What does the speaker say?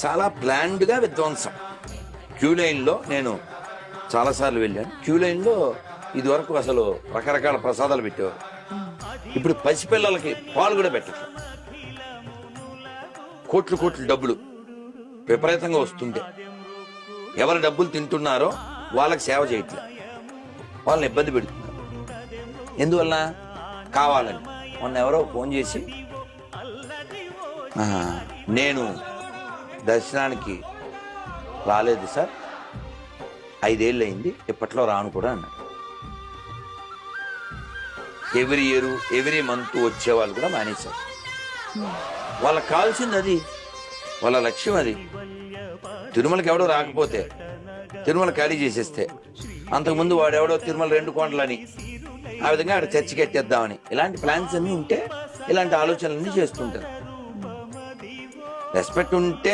చాలా ప్లాన్డ్గా విధ్వంసం. క్యూ లైన్లో నేను చాలాసార్లు వెళ్ళాను. క్యూ లైన్లో ఇదివరకు అసలు రకరకాల ప్రసాదాలు పెట్టేవారు. ఇప్పుడు పసిపిల్లలకి పాలు కూడా పెట్టట్లేదు. కోట్లు కోట్లు డబ్బులు విపరీతంగా వస్తుంటే ఎవరు డబ్బులు తింటున్నారో వాళ్ళకి సేవ చేయట్లే వాళ్ళని ఇబ్బంది పెడుతున్నారు. ఎందువల్ల కావాలని. మొన్న ఎవరో ఫోన్ చేసి నేను దర్శనానికి రాలేదు సార్. ఐదేళ్ళు అయింది ఇప్పట్లో రాను కూడా అన్నాడు. ఎవ్రీ ఇయర్ ఎవ్రీ మంత్ వచ్చే వాళ్ళు కూడా మానేశారు. వాళ్ళకి కావాల్సింది అది. వాళ్ళ లక్ష్యం అది. తిరుమలకి ఎవడో రాకపోతే తిరుమల ఖాళీ చేసేస్తే అంతకుముందు వాడెవడో తిరుమల రెండు కొండలని ఆ విధంగా అక్కడ చర్చి కట్టేద్దామని. ఇలాంటి ప్లాన్స్ అన్నీ ఉంటే ఇలాంటి ఆలోచనలన్నీ చేస్తుంటారు. రెస్పెక్ట్ ఉంటే